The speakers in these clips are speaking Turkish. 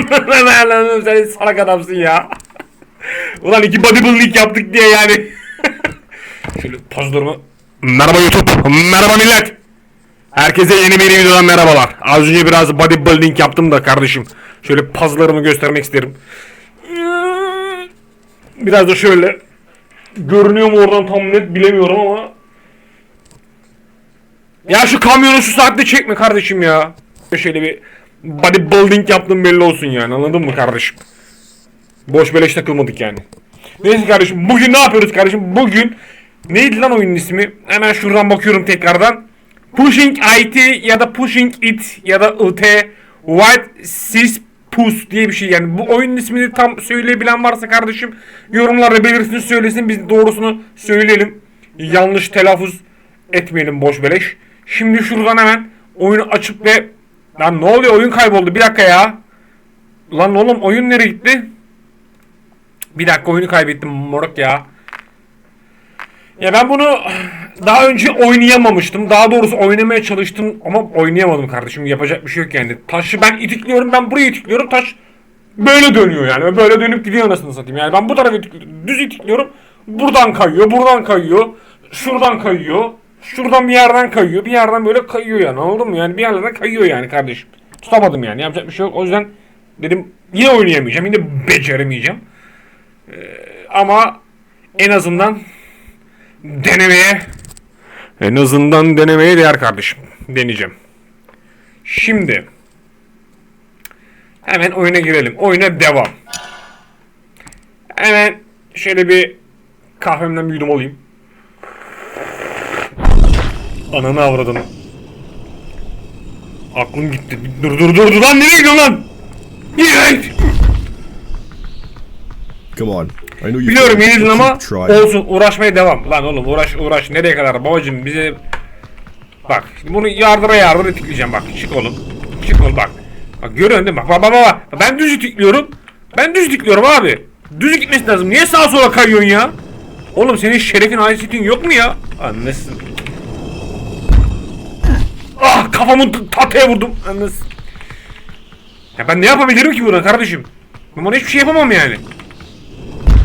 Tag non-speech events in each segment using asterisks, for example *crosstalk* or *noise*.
*laughs* Lan sen salak adamsın ya. *laughs* Ulan iki bodybuilding yaptık diye yani. *laughs* Şöyle pozlarımı... Merhaba YouTube. Merhaba millet. Herkese yeni bir videodan merhabalar. Az önce biraz bodybuilding yaptım da kardeşim. Şöyle pozlarımı göstermek isterim. Biraz da şöyle. Görünüyor mu oradan tam net bilemiyorum ama. Ya şu kamyonu şu saatte çekme kardeşim ya. Şöyle bir bodybuilding yaptım belli olsun yani anladın mı kardeşim? Boş beleş takılmadık yani. Neyse kardeşim bugün ne yapıyoruz kardeşim? Bugün neydi lan oyunun ismi? Hemen şuradan bakıyorum tekrardan. Pushing IT ya da Pushing It ya da IT White Sis Pus diye bir şey yani bu oyunun ismini tam söyleyebilen varsa kardeşim yorumlarda belirsin söylesin biz doğrusunu söyleyelim. Yanlış telaffuz etmeyelim boş beleş. Şimdi şuradan hemen oyunu açıp ve lan ne oluyor oyun kayboldu bir dakika ya. Lan oğlum oyun nereye gitti? Bir dakika oyunu kaybettim moruk ya. Ya ben bunu daha önce oynayamamıştım. Daha doğrusu oynamaya çalıştım ama oynayamadım kardeşim. Yapacak bir şey yok yani. Taşı ben itikliyorum, ben buraya itikliyorum. Taş böyle dönüyor yani. Böyle dönüp gidiyor anasını satayım. Yani ben bu tarafa düz itikliyorum. Buradan kayıyor, buradan kayıyor. Şuradan kayıyor. Şuradan bir yerden kayıyor. Bir yerden böyle kayıyor yani. Anladın mı? Yani bir yerlerden kayıyor yani kardeşim. Tutamadım yani. Yapacak bir şey yok. O yüzden dedim yine oynayamayacağım. Yine beceremeyeceğim. Ee, ama en azından denemeye en azından denemeye değer kardeşim. Deneyeceğim. Şimdi hemen oyuna girelim. Oyuna devam. Hemen şöyle bir kahvemden bir yudum alayım. Ananı avradını. Aklım gitti. Dur dur dur dur lan nereye gidiyorsun lan? Yürü. Come on. I know Biliyorum yenildin ama olsun uğraşmaya devam. Lan oğlum uğraş uğraş nereye kadar babacım bize Bak şimdi bunu yardıra yardıra itikleyeceğim bak çık oğlum. Çık oğlum bak. Bak görüyorsun değil mi? Bak bak bak bak. Ben düz itikliyorum. Ben düz itikliyorum abi. Düz gitmesi lazım. Niye sağa sola kayıyorsun ya? Oğlum senin şerefin haysiyetin yok mu ya? Anlasın. Kafamı tataya vurdum. Anlasın. Ya ben ne yapabilirim ki buna kardeşim? Ben buna hiçbir şey yapamam yani.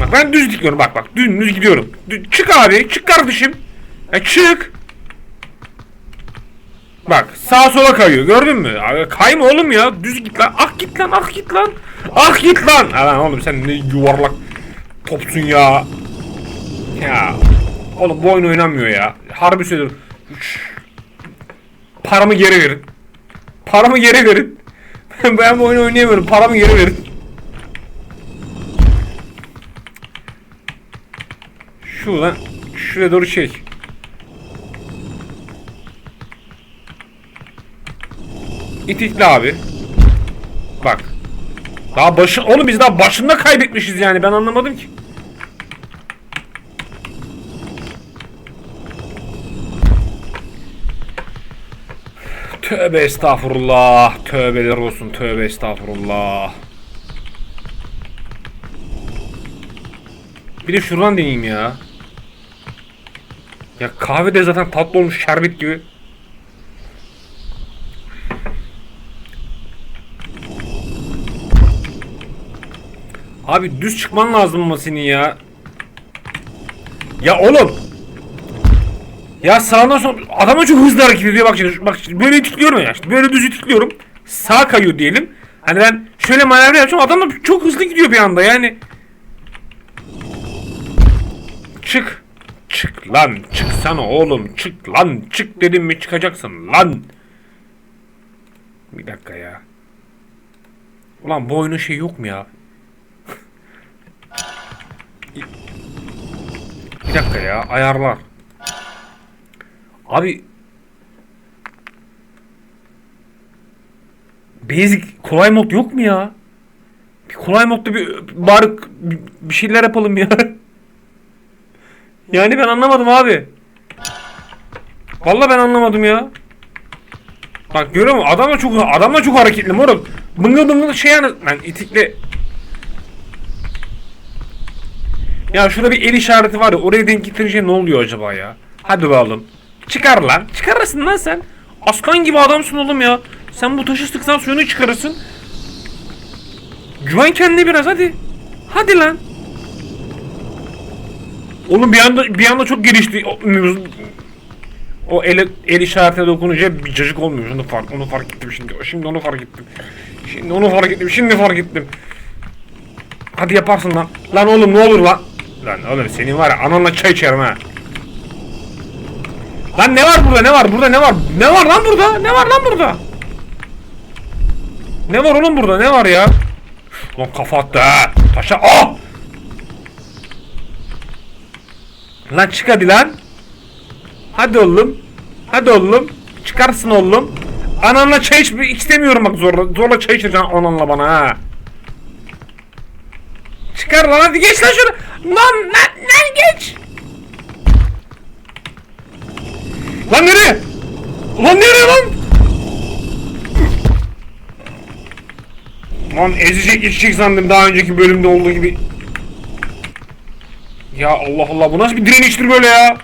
Bak ben düz gidiyorum bak bak dümdüz gidiyorum. Dü- çık abi çık kardeşim. Ya çık. Bak sağa sola kayıyor gördün mü? Abi, kayma oğlum ya düz git lan. Ah git lan ah git lan. Ah git lan. Lan oğlum sen ne yuvarlak topsun ya. Ya oğlum bu oyun oynanmıyor ya. Harbi söylüyorum. Paramı geri verin. Paramı geri verin. *laughs* ben bu oyunu oynayamıyorum. Paramı geri verin. Şuradan şuraya doğru çek. İtikli abi. Bak. Daha başı onu biz daha başında kaybetmişiz yani ben anlamadım ki. Tövbe estağfurullah. Tövbeler olsun. Tövbe estağfurullah. Bir de şuradan deneyeyim ya. Ya kahve de zaten tatlı olmuş şerbet gibi. Abi düz çıkman lazım ama senin ya. Ya oğlum. Ya sağdan sonra adama çok hızlı hareket ediyor. Bak şimdi bak şimdi böyle itikliyorum ya. İşte böyle düz itikliyorum sağ kayıyor diyelim. Hani ben şöyle manevra yapacağım. Adam da çok hızlı gidiyor bir anda. Yani çık çık lan çıksana oğlum çık lan çık dedim mi çıkacaksın lan. Bir dakika ya. Ulan bu oyunun şey yok mu ya? Bir dakika ya ayarlar Abi Basic kolay mod yok mu ya? Bir kolay modda bir bari bir, şeyler yapalım ya. yani ben anlamadım abi. Vallahi ben anlamadım ya. Bak görüyor musun? Adam da çok adam da çok hareketli moruk. Bıngıl bıngıl şey yani ben itikle Ya şurada bir el işareti var ya oraya denk getirince ne oluyor acaba ya? Hadi bakalım. Çıkar lan. Çıkarırsın lan sen. Aslan gibi adamsın oğlum ya. Sen bu taşı sıksan suyunu çıkarırsın. Güven kendine biraz hadi. Hadi lan. Oğlum bir anda bir anda çok gelişti. O, o el, el işaretine dokununca bir cacık olmuyor. Onu fark, onu fark ettim şimdi. Şimdi onu fark ettim. Şimdi onu fark ettim. Şimdi fark ettim. Hadi yaparsın lan. Lan oğlum ne olur lan. Lan oğlum senin var ya ananla çay içerim ha. Lan ne var burada ne var burada ne var? Ne var lan burada? Ne var lan burada? Ne var oğlum burada ne var ya? Lan kafa attı ha. Taşa ah! Lan çık hadi lan. Hadi oğlum. Hadi oğlum. Çıkarsın oğlum. Ananla çay iç istemiyorum bak zorla. Zorla çay içireceksin ananla bana ha. Çıkar lan hadi geç lan şunu. Lan lan lan geç. Lan nereye? Lan nereye lan? Lan ezecek geçecek sandım daha önceki bölümde olduğu gibi. Ya Allah Allah bu nasıl bir direniştir böyle ya?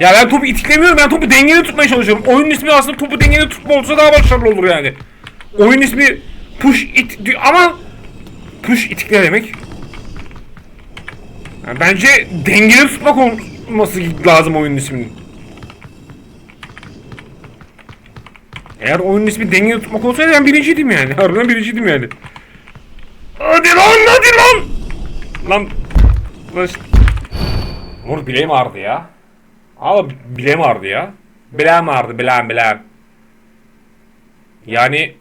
Ya ben topu itiklemiyorum ben topu dengeli tutmaya çalışıyorum. Oyunun ismi aslında topu dengeli tutma olsa daha başarılı olur yani. Oyun ismi push it ama push itikle demek. Yani bence dengeli tutmak olması lazım oyunun isminin. Eğer oyunun ismi dengeli tutmak olsaydı ben birinciydim yani. *laughs* Harbiden birinciydim yani. Hadi lan hadi lan. Lan. Lan. Vur bileğim ağrıdı ya. Abi bileğim ağrıdı ya. Bileğim ağrıdı bileğim bileğim. Yani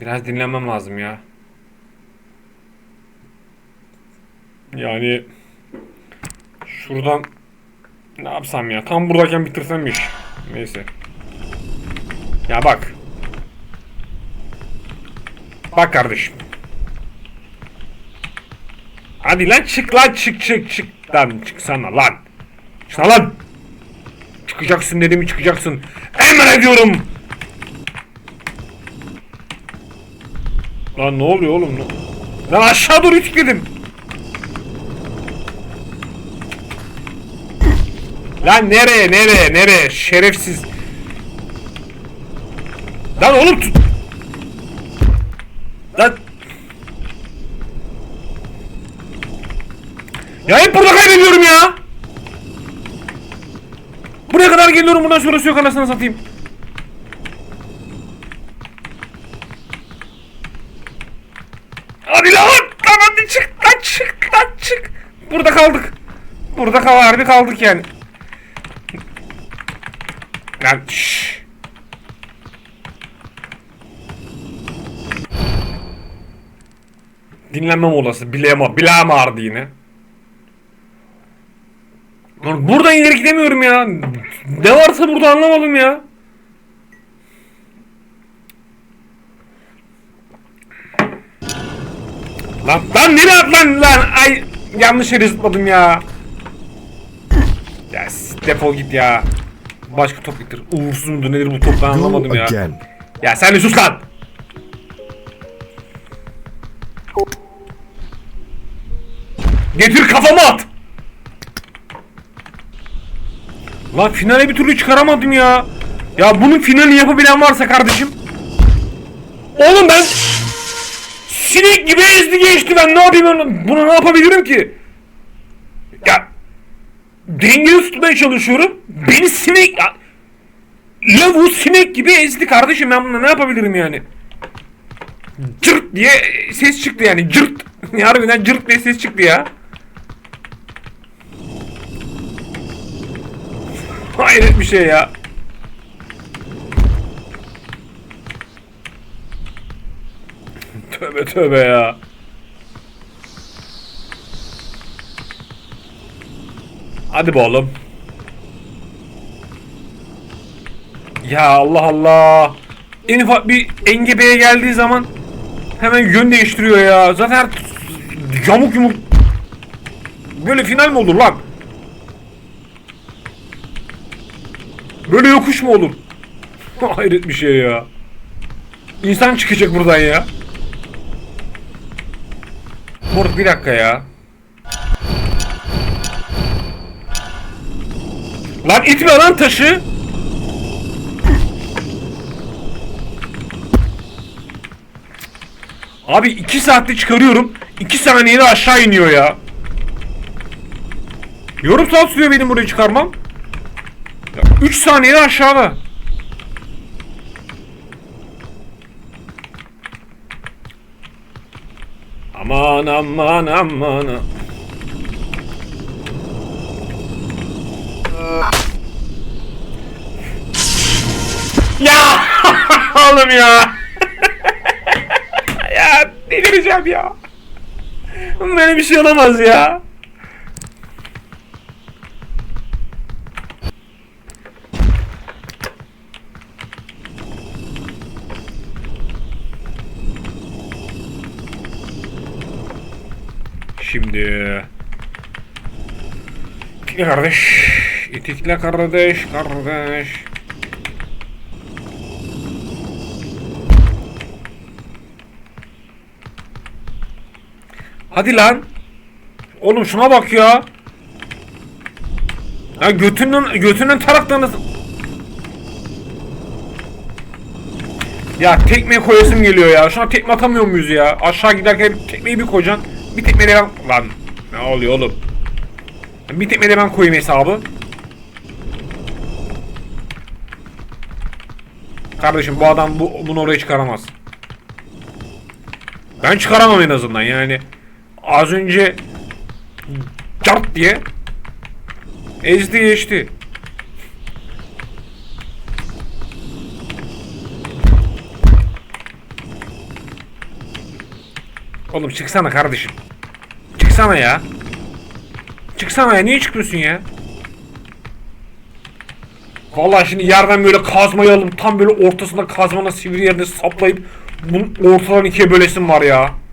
biraz dinlenmem lazım ya. Yani şuradan ne yapsam ya? Tam buradayken bitirsem iş. Neyse. Ya bak. Bak kardeşim. Hadi lan çık lan çık çık çık lan çıksana lan. Çıksana lan. Çıkacaksın dedim mi çıkacaksın. Emrediyorum. Lan ne oluyor oğlum? Lan aşağı doğru itikledim. Lan nereye nereye nereye şerefsiz. Lan oğlum tut. Lan. Ya hep burada kaybediyorum ya. Buraya kadar geliyorum buradan şurası yok anasını satayım. Hadi lan lan hadi çık lan çık lan çık. Burada kaldık. Burada kal harbi kaldık yani. Şşş. Dinlenme molası. Bileğim, bileğim ağrıdı yine. Buradan ileri gidemiyorum ya. Ne varsa burada anlamadım ya. Lan lan nereye lan lan ay yanlış yere zıpladım ya. Ya defol git ya. Başka top getir. Uğursuz mudur nedir bu top ben anlamadım ya. Ya sen de sus lan. Getir kafama at. Lan finale bir türlü çıkaramadım ya. Ya bunun finalini yapabilen varsa kardeşim. Oğlum ben sinek gibi ezdi geçti ben ne yapayım bunu ne yapabilirim ki? Ya dengeli tutmaya çalışıyorum. Beni sinek Lavu sinek gibi ezdi kardeşim ben buna ne yapabilirim yani? Cırt diye ses çıktı yani cırt. *laughs* Harbiden cırt diye ses çıktı ya. Hayret bir şey ya. Tövbe tövbe ya. Hadi be oğlum. Ya Allah Allah. En ufak bir engebeye geldiği zaman hemen yön değiştiriyor ya. Zaten yamuk yumuk böyle final mi olur lan? Böyle yokuş mu olur? *laughs* Hayret bir şey ya. İnsan çıkacak buradan ya. Moruk bir dakika ya. Lan itme lan taşı. Abi 2 saatte çıkarıyorum. 2 saniyede aşağı iniyor ya. Yorum saat sürüyor benim burayı çıkarmam. 3 saniyede aşağıda. Aman aman aman. Ya *laughs* oğlum ya. Ya delireceğim ya. Böyle bir şey olamaz ya. Şimdi İtikle kardeş İtikle kardeş kardeş Hadi lan Oğlum şuna bak ya Ya götünün götünün taraklarını Ya tekme koyasım geliyor ya. Şuna tekme atamıyor muyuz ya? Aşağı giderken tekmeyi bir koyacaksın. Bir tekmeyle ben... Lan ne oluyor oğlum? Bir tekmeyle ben koyayım hesabı. Kardeşim bu adam bu, bunu oraya çıkaramaz. Ben çıkaramam en azından yani. Az önce cart diye ezdi geçti. Oğlum çıksana kardeşim. Çıksana ya. Çıksana ya niye çıkmıyorsun ya? Vallahi şimdi yerden böyle kazmayı alıp tam böyle ortasında kazmanın sivri yerine saplayıp bunun ortadan ikiye bölesim var ya.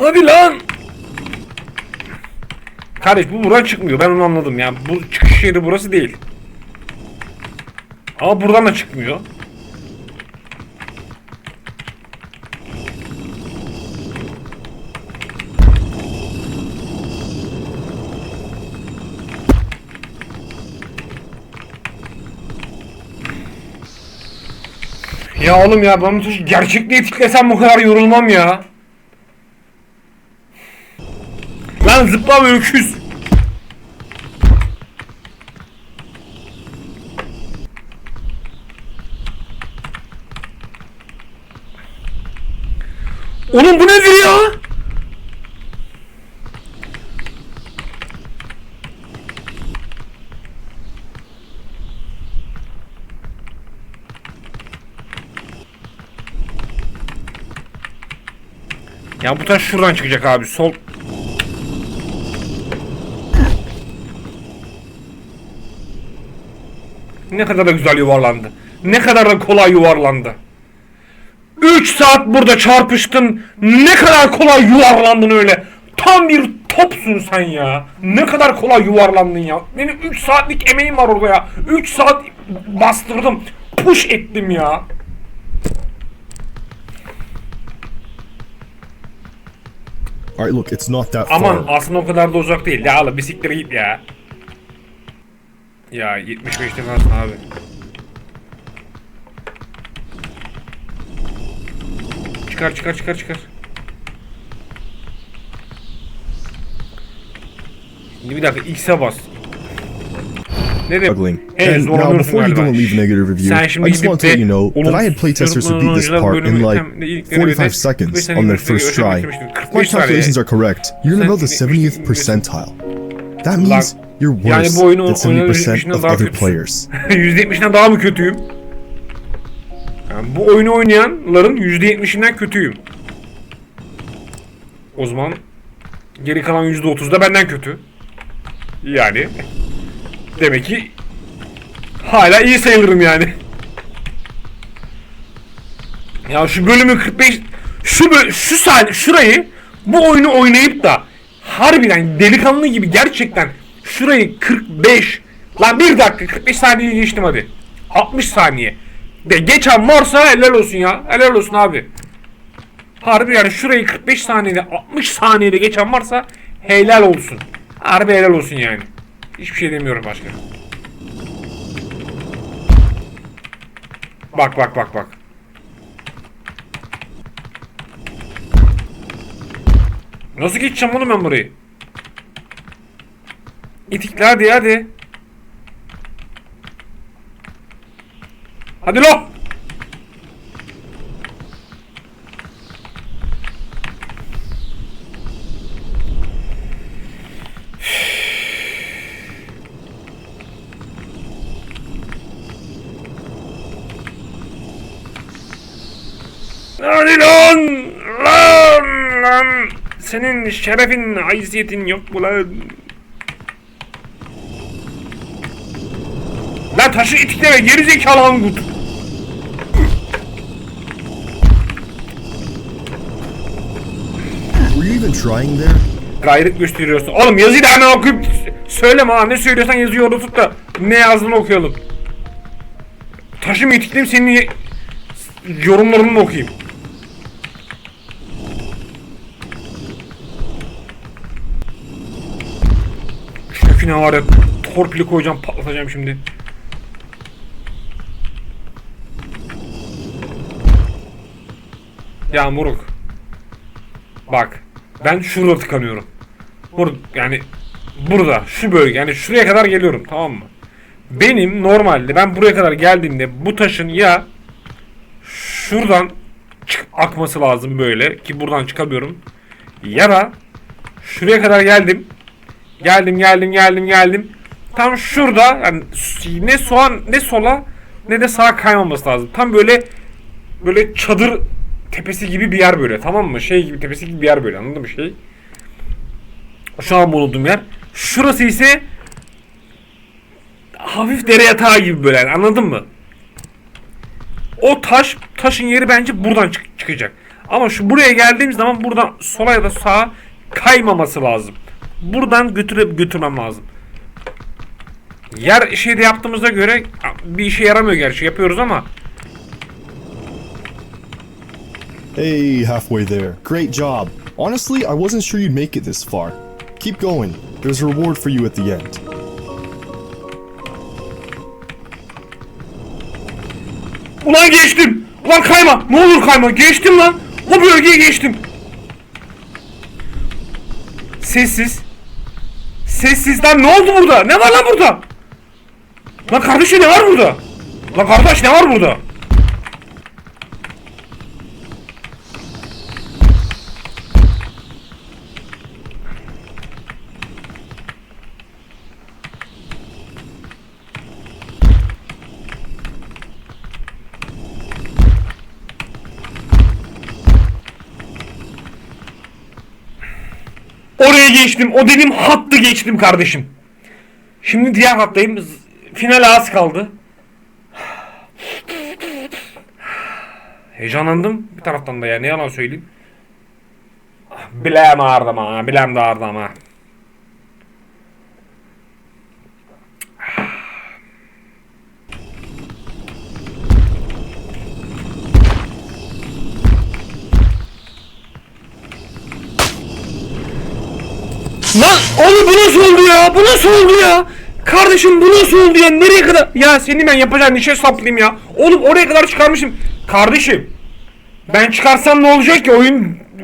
Hadi lan! Kardeş bu buradan çıkmıyor. Ben onu anladım ya. Bu çıkış yeri burası değil. Ama buradan da çıkmıyor. Ya oğlum ya tuş gerçekliği tıklasam bu kadar yorulmam ya. Lan zıpla öküz. Oğlum bu nedir ya? Ya bu taş şuradan çıkacak abi. Sol Ne kadar da güzel yuvarlandı. Ne kadar da kolay yuvarlandı. 3 saat burada çarpıştın. Ne kadar kolay yuvarlandın öyle. Tam bir topsun sen ya. Ne kadar kolay yuvarlandın ya. Benim 3 saatlik emeğim var orada ya. 3 saat bastırdım. Push ettim ya. All right, look, it's not that Aman far. aslında o kadar da uzak değil. Ya oğlum bisikleri git ya. Ya 75'te kalsın abi. Çıkar çıkar çıkar çıkar. Şimdi bir dakika X'e bas. Ne de struggling. Evet, And now, before you go and leave a negative review, I just want to let you know that I had playtesters who beat this part in like bölümü ilk denemede 45 seconds on their first try. My calculations are correct. You're in about the 70th percentile. That means you're yani worse bu oyunu than 70% oynanışından of daha other players. *laughs* %70'den daha mı kötüyüm? Yani bu oyunu oynayanların %70'inden kötüyüm. O zaman geri kalan %30 da benden kötü. Yani *laughs* demek ki hala iyi sayılırım yani. *laughs* Ya şu bölümü 45 şu bö- şu sahne şurayı bu oyunu oynayıp da harbiden delikanlı gibi gerçekten şurayı 45 lan bir dakika 45 saniye geçtim hadi. 60 saniye. De geçen varsa helal olsun ya helal olsun abi. Harbi yani şurayı 45 saniyede 60 saniyede geçen varsa helal olsun. Harbi helal olsun yani. Hiçbir şey demiyorum başka. Bak bak bak bak. Nasıl geçeceğim oğlum ben burayı? İtikle hadi hadi. Hadi lo. Hadi lan! Lan! Lan! Senin şerefin, haysiyetin yok mu lan? Lan taşı itikleme geri zekalı angut. Were you even trying there? Gayret gösteriyorsun. Oğlum yazıyı da hemen okuyup söyleme ha. Ne söylüyorsan yazıyı orada tut da ne yazdığını okuyalım. Taşı mı itikleyeyim senin yorumlarını mı okuyayım? Köküne var ya torpili koyacağım patlatacağım şimdi. Ya moruk. Bak. Ben şurada tıkanıyorum. Burada yani burada şu bölge yani şuraya kadar geliyorum tamam mı? Benim normalde ben buraya kadar geldiğimde bu taşın ya şuradan çık akması lazım böyle ki buradan çıkamıyorum. Ya da şuraya kadar geldim. Geldim geldim geldim geldim. Tam şurada yani ne soğan ne sola ne de sağa kaymaması lazım. Tam böyle böyle çadır tepesi gibi bir yer böyle tamam mı? Şey gibi tepesi gibi bir yer böyle anladın mı şey? Şu an bulunduğum yer. Şurası ise hafif dere yatağı gibi böyle yani, anladın mı? O taş taşın yeri bence buradan çık- çıkacak. Ama şu buraya geldiğim zaman buradan sola ya da sağa kaymaması lazım. Buradan götüre götürmem lazım. Yer şeyde yaptığımıza göre bir işe yaramıyor gerçi yapıyoruz ama Hey, halfway there. Great job. Honestly, I wasn't sure you'd make it this far. Keep going. There's a reward for you at the end. Ulan geçtim. Ulan kayma. Ne olur kayma. Geçtim lan. O bölgeye geçtim. Sessiz. Sessiz lan ne oldu burada? Ne var lan burada? Lan kardeşim ne var burada? Lan kardeş ne var burada? Oraya geçtim. O dediğim hattı geçtim kardeşim. Şimdi diğer hattayım. Finale az kaldı. Heyecanlandım bir taraftan da ya ne yalan söyleyeyim. Bilem ağrıdım ha, bilem de ağrıdım ha. Lan oğlum bu nasıl oldu ya? Bu nasıl oldu ya? Kardeşim bu nasıl oldu ya? Nereye kadar? Ya seni ben yapacağım işe saplayayım ya. Oğlum oraya kadar çıkarmışım. Kardeşim. Ben çıkarsam ne olacak ki?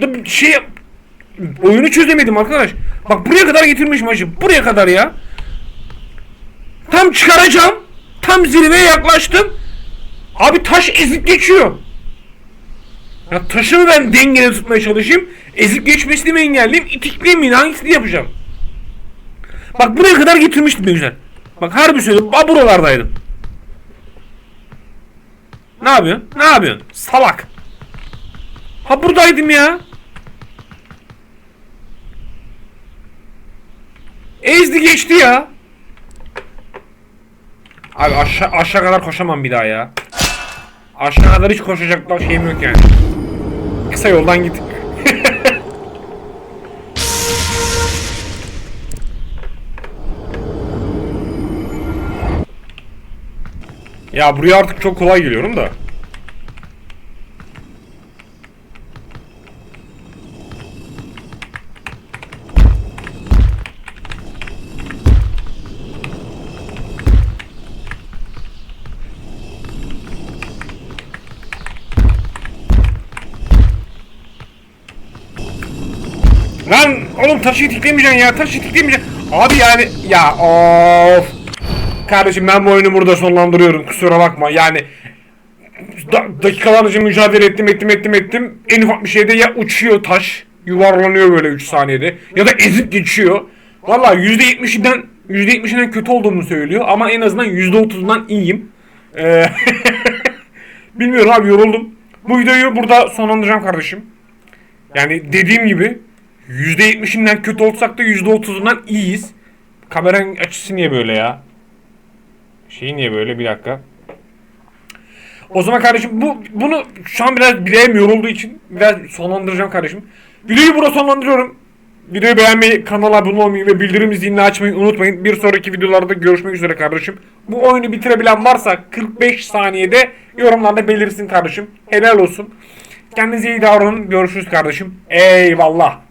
Bir şey... Oyunu çözemedim arkadaş. Bak buraya kadar getirmiş maçı. Buraya kadar ya. Tam çıkaracağım. Tam zirveye yaklaştım. Abi taş ezip geçiyor. Ya taşı mı ben dengede tutmaya çalışayım? Ezip geçmesini mi engelleyeyim? İtikleyeyim mi? Hangisini yapacağım? Bak buraya kadar getirmiştim ne güzel. Bak harbi söylüyorum. Bak buralardaydım. Ne yapıyorsun? Ne yapıyorsun? Salak. Ha buradaydım ya. Ezdi geçti ya. Abi aşağı, aşağı kadar koşamam bir daha ya. Aşağı kadar hiç koşacak şeyim yok yani. Kısa yoldan git. *laughs* ya buraya artık çok kolay geliyorum da. Lan oğlum taşı itiklemeyeceksin ya taşı itiklemeyeceksin. Abi yani ya of. Kardeşim ben bu oyunu burada sonlandırıyorum kusura bakma yani da, dakikalarca mücadele ettim ettim ettim ettim en ufak bir şeyde ya uçuyor taş yuvarlanıyor böyle 3 saniyede ya da ezip geçiyor. Valla %70'inden %70'inden kötü olduğumu söylüyor ama en azından %30'undan iyiyim. Ee, *laughs* bilmiyorum abi yoruldum. Bu videoyu burada sonlandıracağım kardeşim. Yani dediğim gibi %70'inden kötü olsak da %30'undan iyiyiz. Kameranın açısı niye böyle ya? Şey niye böyle bir dakika. O zaman kardeşim bu bunu şu an biraz bileğim yorulduğu için biraz sonlandıracağım kardeşim. Videoyu burada sonlandırıyorum. Videoyu beğenmeyi, kanala abone olmayı ve bildirim zilini açmayı unutmayın. Bir sonraki videolarda görüşmek üzere kardeşim. Bu oyunu bitirebilen varsa 45 saniyede yorumlarda belirsin kardeşim. Helal olsun. Kendinize iyi davranın. Görüşürüz kardeşim. Eyvallah.